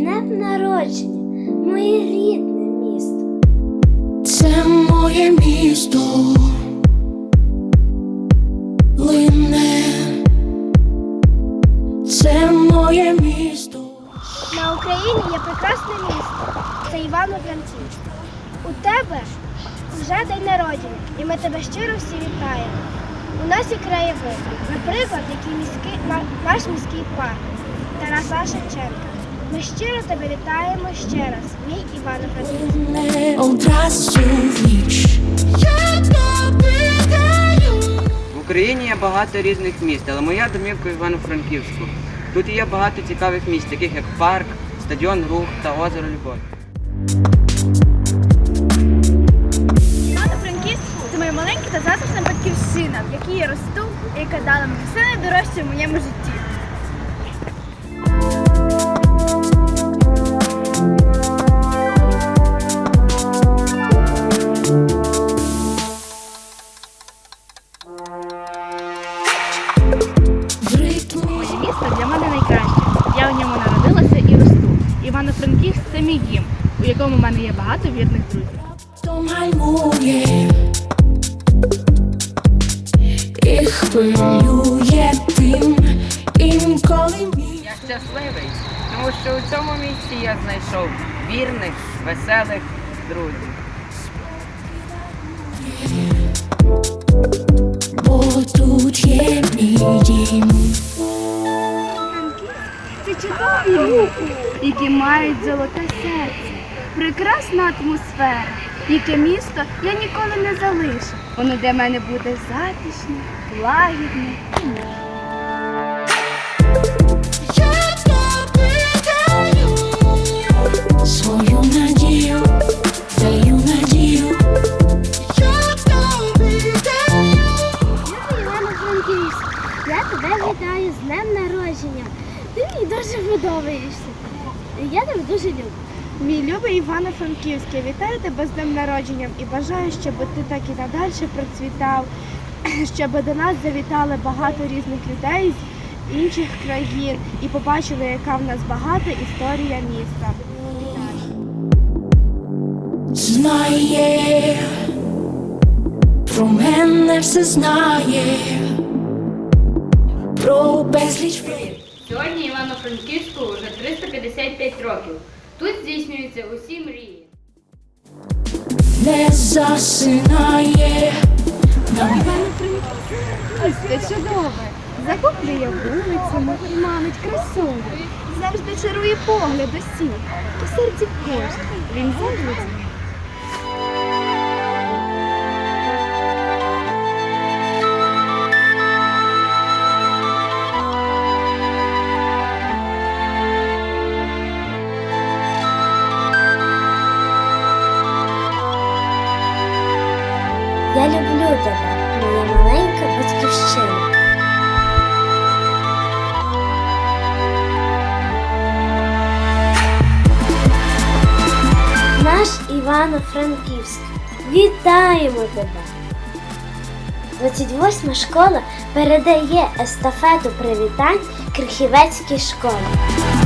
днем народження, моє рідне місто. Це моє місто лине, це моє місто. На Україні є прекрасне місто. Це Івано-Франківськ. У тебе вже день народження, і ми тебе щиро всі вітаємо. У нас є краєвид, наприклад, який міський наш міський парк Тараса Шевченка. Ми щиро тебе вітаємо ще раз, мій Івано-Франківськ. Не одразу в Україні є багато різних міст, але моя домівка в Івано-Франківську. Тут є багато цікавих місць, таких як парк, стадіон Рух та озеро Любов. Івано-Франківськ це моя маленька та затишна батьківщина, в якій я росту і яка дала мені все найдорожче в моєму житті. Для мене найкраще. Я в ньому народилася і росту. Івано-Франківськ це мій дім, у якому в мене є багато вірних друзів. і хвилює тим, інколи мій. Я щасливий, тому що у цьому місці я знайшов вірних, веселих друзів. Бо тут є мій дім. Це чудові люди, які мають золоте серце, прекрасна атмосфера, яке місто я ніколи не залишу. Воно для мене буде затишне, лагідне. і Я дуже подобаєшся. Я тебе дуже люблю. Мій любий Івано-Франківськ, я вітаю тебе з днем народження і бажаю, щоб ти так і надалі процвітав, щоб до нас завітали багато різних людей з інших країн і побачили, яка в нас багата історія міста. Знає, про мене все знає, про безліч Сьогодні Івано-Франківську вже 355 років. Тут здійснюються усі мрії. не засинає. Ось це чудове. Захоплює вулицями, манить красою. Завжди чарує погляд усіх. У серці кожен. Він завжди. Івано-Франківськ. Вітаємо тебе! 28 школа передає естафету привітань Крихівецькій школі.